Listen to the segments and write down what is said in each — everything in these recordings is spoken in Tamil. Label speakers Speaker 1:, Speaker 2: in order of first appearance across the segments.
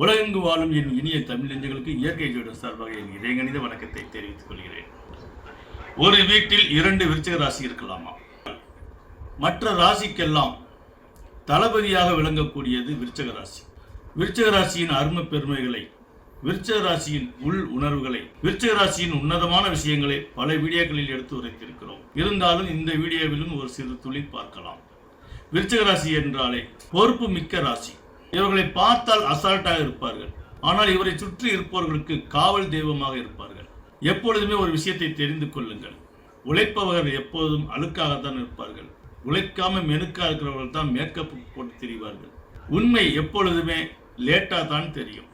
Speaker 1: உலகெங்கு வாழும் என் இனிய தமிழஞ்சங்களுக்கு இயற்கை ஜோடம் சார்பாக என் இதயங்கணித வணக்கத்தை தெரிவித்துக் கொள்கிறேன். ஒரு வீட்டில் இரண்டு விருச்சிக ராசி இருக்கலாமா? மற்ற ராசிக்கெல்லாம் தளபதியாக விளங்கக்கூடியது விருச்சக ராசி. விருச்சக ராசியின் அரும பெருமைகளை விருச்சக ராசியின் உள் உணர்வுகளை விருச்சக ராசியின் உன்னதமான விஷயங்களை பல வீடியோக்களில் எடுத்து உரைத்திருக்கிறோம். இருந்தாலும் இந்த வீடியோவிலும் ஒரு சிறு துளி பார்க்கலாம். விருச்சக ராசி என்றாலே பொறுப்பு மிக்க ராசி. இவர்களை பார்த்தால் அசால்ட்டாக இருப்பார்கள். ஆனால் இவரை சுற்றி இருப்பவர்களுக்கு காவல் தெய்வமாக இருப்பார்கள். எப்பொழுதுமே ஒரு விஷயத்தை தெரிந்து கொள்ளுங்கள். உழைப்பவர்கள் எப்போதும் அழுக்காகத்தான் இருப்பார்கள். உழைக்காம மெனுக்கா இருக்கிறவர்கள் தான் மேக்கப் போட்டு தெரிவார்கள். உண்மை எப்பொழுதுமே லேட்டாக தான் தெரியும்.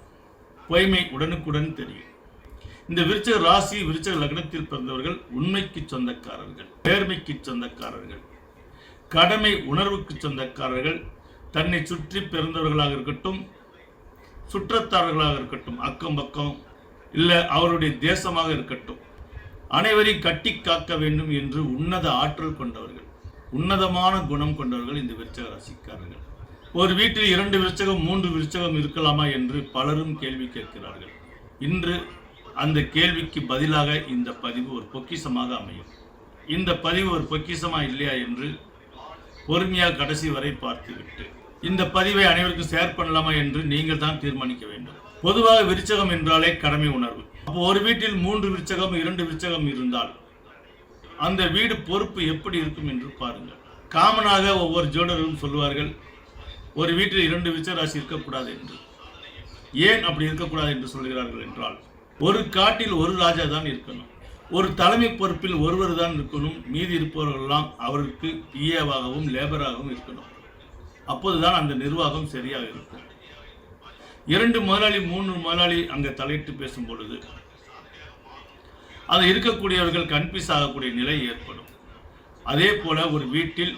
Speaker 1: பொய்மை உடனுக்குடன் தெரியும். இந்த விருச்சக ராசி விருச்சக லக்னத்தில் பிறந்தவர்கள் உண்மைக்கு சொந்தக்காரர்கள் நேர்மைக்கு சொந்தக்காரர்கள் கடமை உணர்வுக்கு சொந்தக்காரர்கள் தன்னை சுற்றி பிறந்தவர்களாக இருக்கட்டும் சுற்றத்தார்களாக இருக்கட்டும் அக்கம் பக்கம் இல்லை அவருடைய தேசமாக இருக்கட்டும் அனைவரையும் கட்டி காக்க வேண்டும் என்று உன்னத ஆற்றல் கொண்டவர்கள் உன்னதமான குணம் கொண்டவர்கள் இந்த விருச்சக ராசிக்காரர்கள். ஒரு வீட்டில் இரண்டு விருச்சகம் மூன்று விருச்சகம் இருக்கலாமா என்று பலரும் கேள்வி கேட்கிறார்கள். இன்று அந்த கேள்விக்கு பதிலாக இந்த பதிவு ஒரு பொக்கிஷமாக அமையும். இந்த பதிவு ஒரு பொக்கிசமா இல்லையா என்று பொறுமையாக கடைசி வரை பார்த்துவிட்டு இந்த பதிவை அனைவருக்கும் ஷேர் பண்ணலாமா என்று நீங்கள் தான் தீர்மானிக்க வேண்டும். பொதுவாக விருச்சகம் என்றாலே கடமை உணர்வு. அப்போ ஒரு வீட்டில் மூன்று விருச்சகம் இரண்டு விருச்சகம் இருந்தால் அந்த வீடு பொறுப்பு எப்படி இருக்கும் என்று பாருங்கள். காமனாக ஒவ்வொரு ஜோடரும் சொல்லுவார்கள் ஒரு வீட்டில் இரண்டு விருச்சராசி இருக்கக்கூடாது என்று. ஏன் அப்படி இருக்கக்கூடாது என்று சொல்கிறார்கள் என்றால் ஒரு காட்டில் ஒரு ராஜா தான் இருக்கணும். ஒரு தலைமை பொறுப்பில் ஒருவர் தான் இருக்கணும். மீதி இருப்பவர்களெல்லாம் அவருக்கு பிஏவாகவும் லேபராகவும் இருக்கணும். அப்போதுதான் அந்த நிர்வாகம் சரியாக இருக்கும். இரண்டு முதலாளி மூன்று முதலாளி அங்கே தலையிட்டு பேசும் பொழுது அது இருக்கக்கூடியவர்கள் கன்ஃபியூஸ் ஆகக்கூடிய நிலை ஏற்படும். அதே போல ஒரு வீட்டில்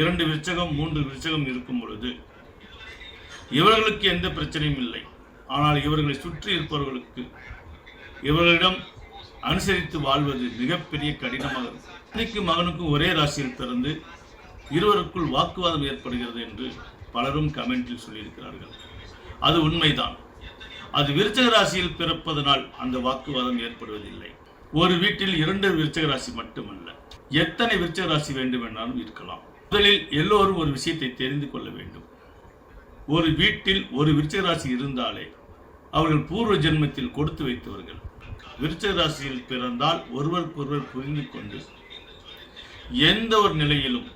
Speaker 1: இரண்டு விருச்சகம் மூன்று விருச்சகம் இருக்கும் பொழுது இவர்களுக்கு எந்த பிரச்சனையும் இல்லை. ஆனால் இவர்களை சுற்றி இருப்பவர்களுக்கு இவர்களிடம் அனுசரித்து வாழ்வது மிகப்பெரிய கடினமாக இருக்கும் மகனுக்கும் ஒரே ராசியில் பிறந்து இருவருக்குள் வாக்குவாதம் ஏற்படுகிறது என்று பலரும் கமெண்டில் சொல்லியிருக்கிறார்கள். அது உண்மைதான். அது விருச்சக ராசியில் பிறப்பதனால் அந்த வாக்குவாதம் ஏற்படுவதில்லை. ஒரு வீட்டில் இரண்டு விருச்சக ராசி மட்டுமல்ல. எத்தனை விருச்சக ராசி வேண்டுமென்றாலும் இருக்கலாம். முதலில் எல்லோரும் ஒரு விஷயத்தை தெரிந்து கொள்ள வேண்டும். ஒரு வீட்டில் ஒரு விருச்சக ராசி இருந்தாலே அவர்கள் பூர்வ ஜென்மத்தில் கொடுத்து வைத்தவர்கள். விருச்சக ராசியில் பிறந்தால் ஒருவருக்கொருவர் புரிந்து கொண்டு எந்த ஒரு நிலையிலும்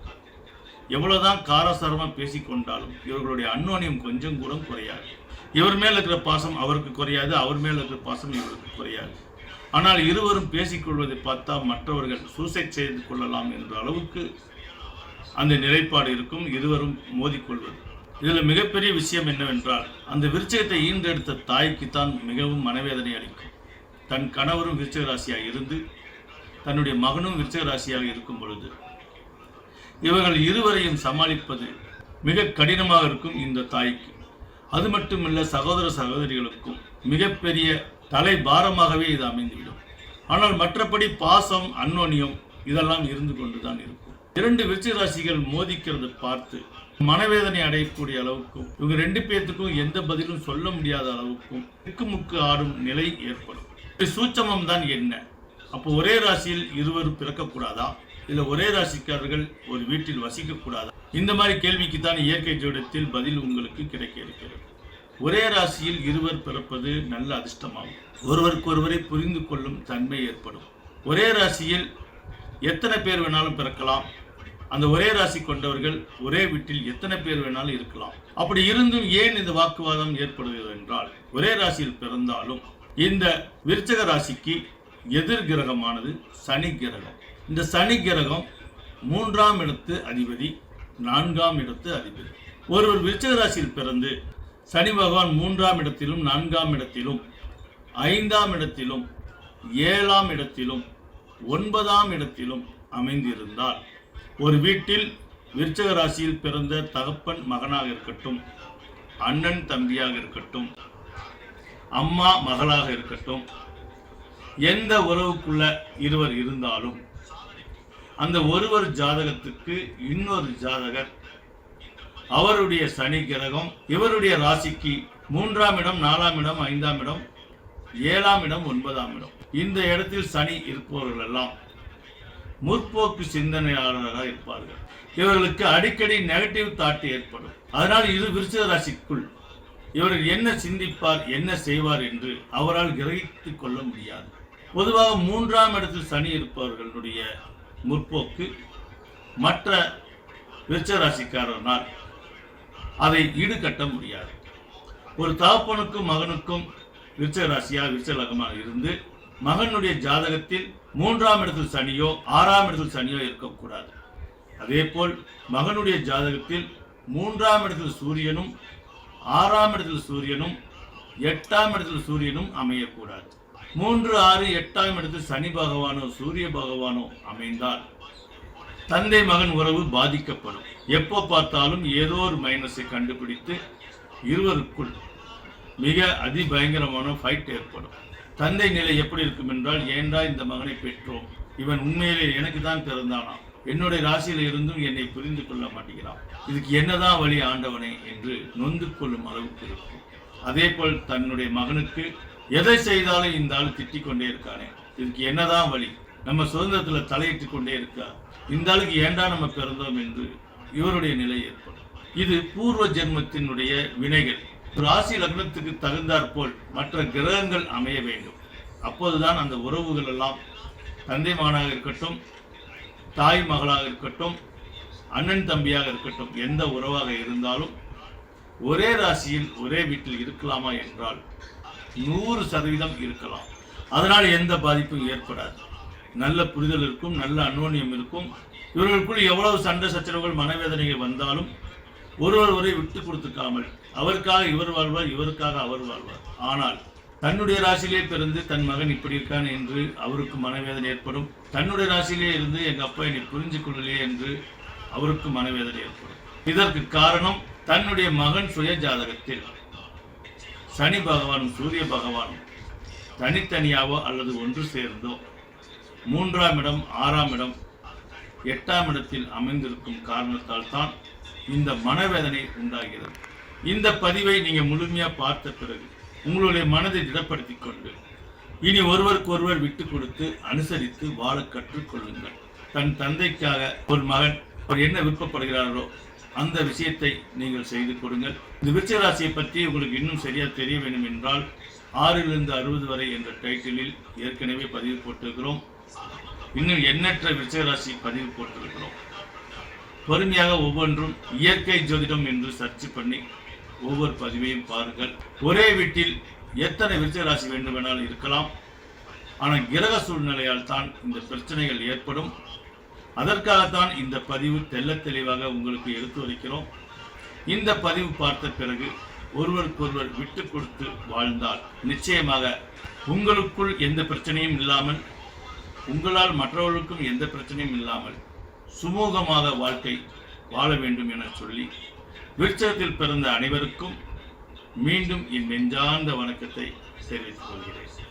Speaker 1: எவ்வளவுதான் காரசாரமாக பேசிக்கொண்டாலும் இவர்களுடைய அன்னோனியம் கொஞ்சம் கூட குறையாது. இவர் மேல் இருக்கிற பாசம் அவருக்கு குறையாது அவர் மேல் இருக்கிற பாசம் இவருக்கு குறையாது. ஆனால் இருவரும் பேசிக்கொள்வதை பார்த்தா மற்றவர்கள் சூசைட் செய்து கொள்ளலாம் என்ற அளவுக்கு அந்த நிலைப்பாடு இருக்கும் இருவரும் மோதிக்கொள்வது இதில் மிகப்பெரிய விஷயம் என்னவென்றால் அந்த விருச்சகத்தை ஈன்றெடுத்த தாய்க்கு தான் மிகவும் மனவேதனை அளிக்கும். தன் கணவரும் விருச்சக ராசியாக இருந்து தன்னுடைய மகனும் விருச்சக ராசியாக இருக்கும் பொழுது இவர்கள் இருவரையும் சமாளிப்பது மிக கடினமாக இருக்கும் இந்த தாய்க்கு. அது மட்டுமல்ல சகோதர சகோதரிகளுக்கும் மிகப்பெரிய தலை பாரமாகவே இது அமைந்துவிடும். ஆனால் மற்றபடி பாசம் அன்னோனியம் இதெல்லாம் இருந்து கொண்டுதான் இருக்கும். இரண்டு விருச்சிக ராசிகள் மோதிக்கிறதை பார்த்து மனவேதனை அடையக்கூடிய அளவுக்கும் இவங்க ரெண்டு பேர்த்துக்கும் எந்த பதிலும் சொல்ல முடியாத அளவுக்கும் திக்குமுக்கு ஆடும் நிலை ஏற்படும். சூட்சமம் தான் என்ன? அப்போ ஒரே ராசியில் இருவர் பிறக்கக்கூடாதா? இல்ல ஒரே ராசிக்காரர்கள் ஒரு வீட்டில் வசிக்கக்கூடாதா? இந்த மாதிரி கேள்விக்கு தான் இயற்கை ஜோடத்தில் பதில் உங்களுக்கு கிடைக்க இருக்கிறது. ஒரே ராசியில் இருவர் பிறப்பது நல்ல அதிர்ஷ்டமாகும். ஒருவருக்கு ஒருவரை புரிந்து கொள்ளும் தன்மை ஏற்படும். ஒரே ராசியில் எத்தனை பேர் வேணாலும் பிறக்கலாம். அந்த ஒரே ராசி கொண்டவர்கள் ஒரே வீட்டில் எத்தனை பேர் வேணாலும் இருக்கலாம். அப்படி இருந்தும் ஏன் இந்த வாக்குவாதம் ஏற்படுகிறது என்றால் ஒரே ராசியில் பிறந்தாலும் இந்த விருச்சக ராசிக்கு எதிர் கிரகமானது சனி கிரகம். இந்த சனி கிரகம் மூன்றாம் இடத்து அதிபதி நான்காம் இடத்து அதிபதி. ஒருவர் விருச்சக ராசியில் பிறந்து சனி பகவான் மூன்றாம் இடத்திலும் நான்காம் இடத்திலும் ஐந்தாம் இடத்திலும் ஏழாம் இடத்திலும் ஒன்பதாம் இடத்திலும் அமைந்திருந்தால் ஒரு வீட்டில் விருச்சக ராசியில் பிறந்த தகப்பன் மகனாக இருக்கட்டும் அண்ணன் தம்பியாக இருக்கட்டும் அம்மா மகளாக இருக்கட்டும். எந்த உறவுக்குள்ள இருவர் இருந்தாலும் அந்த ஒருவர் ஜாதகத்துக்கு இன்னொரு ஜாதகர் அவருடைய சனி கிரகம் இவருடைய ராசிக்கு மூன்றாம் இடம் நாலாம் இடம் ஐந்தாம் இடம் ஏழாம் இடம் ஒன்பதாம் இடம். இந்த இடத்தில் சனி இருப்பவர்கள் எல்லாம் முற்போக்கு சிந்தனையாளராக இருப்பார்கள். இவர்களுக்கு அடிக்கடி நெகட்டிவ் தாட் ஏற்படும். அதனால் இது விருச்சிக ராசிக்குள் இவர்கள் என்ன சிந்திப்பார் என்ன செய்வார் என்று அவரால் கிரகித்துக் கொள்ள முடியாது. பொதுவாக மூன்றாம் இடத்தில் சனி இருப்பவர்களுடைய முற்போக்கு மற்ற விருச்சராசிக்காரனால் அதை ஈடுகட்ட முடியாது. ஒரு தகப்பனுக்கும் மகனுக்கும் விருச்சராசியாக ராசியா இருந்து மகனுடைய ஜாதகத்தில் மூன்றாம் இடத்தில் சனியோ ஆறாம் இடத்தில் சனியோ இருக்கக்கூடாது. அதேபோல் மகனுடைய ஜாதகத்தில் மூன்றாம் இடத்தில் சூரியனும் ஆறாம் இடத்தில் சூரியனும் எட்டாம் இடத்தில் சூரியனும் அமையக்கூடாது. மூன்று ஆறு எட்டாம் இடத்தில் சனி பகவானோ சூரிய பகவானோ அமைந்தால் தந்தை மகன் உறவு பாதிக்கப்படும். எப்போ பார்த்தாலும் ஏதோ ஒரு மைனஸை கண்டுபிடித்து இருவருக்குள் மிக அதிபயங்கரமான ஃபைட் ஏற்படும். தந்தை நிலை எப்படி இருக்கும் என்றால் ஏண்டா இந்த மகனை பெற்றோம்? இவன் உண்மையிலே எனக்கு தான் பிறந்தானா என்னுடைய ராசியில இருந்தும் என்னை புரிந்து கொள்ள மாட்டேங்கிறான். இதுக்கு என்னதான் வழி ஆண்டவனே என்று நொந்து கொள்ளும் அளவுக்கு இருக்கும். அதே போல் தன்னுடைய மகனுக்கு எதை செய்தாலும் இந்த ஆள் திட்டிக் கொண்டே இருக்கானே. இதுக்கு என்னதான் வழி? நம்ம சுதந்திரத்துல தலையிட்டு கொண்டே இருக்கா? இந்த ஆளுக்கு ஏண்டா நம்ம பிறந்தோம் என்று இவருடைய நிலை ஏற்படும். இது பூர்வ ஜென்மத்தினுடைய வினைகள். ராசி லக்னத்துக்கு தகுந்தாற் போல் மற்ற கிரகங்கள் அமைய வேண்டும். அப்போதுதான் அந்த உறவுகள் எல்லாம் தந்தைமானாக இருக்கட்டும் தாய் மகளாக இருக்கட்டும் அண்ணன் தம்பியாக இருக்கட்டும் எந்த உறவாக இருந்தாலும் ஒரே ராசியில் ஒரே வீட்டில் இருக்கலாமா என்றால் நூறு சதவீதம் இருக்கலாம். அதனால் எந்த பாதிப்பும் ஏற்படாது. நல்ல புரிதல் இருக்கும் நல்ல அன்னோன்யம் இருக்கும். இவர்களுக்குள் எவ்வளவு சண்டை சச்சரவுகள் மனவேதனைகள் வந்தாலும் ஒருவர் ஒரே விட்டு கொடுத்துக்காமல் அவருக்காக இவர் வாழ்வார் இவருக்காக அவர் வாழ்வார். ஆனால் தன்னுடைய ராசியிலே பிறந்து தன் மகன் இப்படி இருக்கான் என்று அவருக்கு மனவேதனை ஏற்படும். தன்னுடைய ராசியிலே இருந்து எங்க அப்பா என்னை புரிஞ்சு கொள்ளலையே என்று அவருக்கு மனவேதனை ஏற்படும். இதற்கு காரணம் தன்னுடைய மகன் சுய ஜாதகத்தில். சனி பகவானும் சூரிய பகவானும் தனித்தனியாவோ அல்லது ஒன்று சேர்ந்தோ மூன்றாம் இடம் ஆறாம் இடம் எட்டாம் இடத்தில் அமைந்திருக்கும் காரணத்தால் தான் இந்த மனவேதனை உண்டாகிறது. இந்த பதிவை நீங்க முழுமையா பார்த்த பிறகு உங்களுடைய மனதை திடப்படுத்திக் கொண்டு இனி ஒருவருக்கு ஒருவர் விட்டு கொடுத்து அனுசரித்து வாழ கற்றுக்கொள்ளுங்கள். தன் தந்தைக்காக ஒரு மகன் அவர் என்ன விருப்பப்படுகிறாரோ அந்த விஷயத்தை நீங்கள் செய்து கொடுங்கள். இந்த விருச்சராசியை பற்றி உங்களுக்கு இன்னும் சரியா தெரிய வேண்டும் என்றால் ஆறிலிருந்து அறுபது வரை என்ற டைட்டிலில் ஏற்கனவே பதிவு போட்டிருக்கிறோம். இன்னும் எண்ணற்ற விருச்சிக ராசி பதிவு போட்டிருக்கிறோம். பொறுமையாக ஒவ்வொன்றும் இயற்கை ஜோதிடம் என்று சர்ச் பண்ணி ஒவ்வொரு பதிவையும் பாருங்கள். ஒரே வீட்டில் எத்தனை விருச்சராசி ராசி இருக்கலாம். ஆனால் கிரக சூழ்நிலையால் தான் இந்த பிரச்சனைகள் ஏற்படும். அதற்காகத்தான் இந்த பதிவு தெள்ள தெளிவாக உங்களுக்கு எடுத்து வைக்கிறோம். இந்த பதிவு பார்த்த பிறகு ஒருவருக்கொருவர் விட்டு கொடுத்து வாழ்ந்தால் நிச்சயமாக உங்களுக்குள் எந்த பிரச்சனையும் இல்லாமல் உங்களால் மற்றவர்களுக்கும் எந்த பிரச்சனையும் இல்லாமல் சுமூகமாக வாழ்க்கை வாழ வேண்டும் என சொல்லி விருட்சத்தில் பிறந்த அனைவருக்கும் மீண்டும் என் நெஞ்சார்ந்த வணக்கத்தை தெரிவித்துக் கொள்கிறேன்.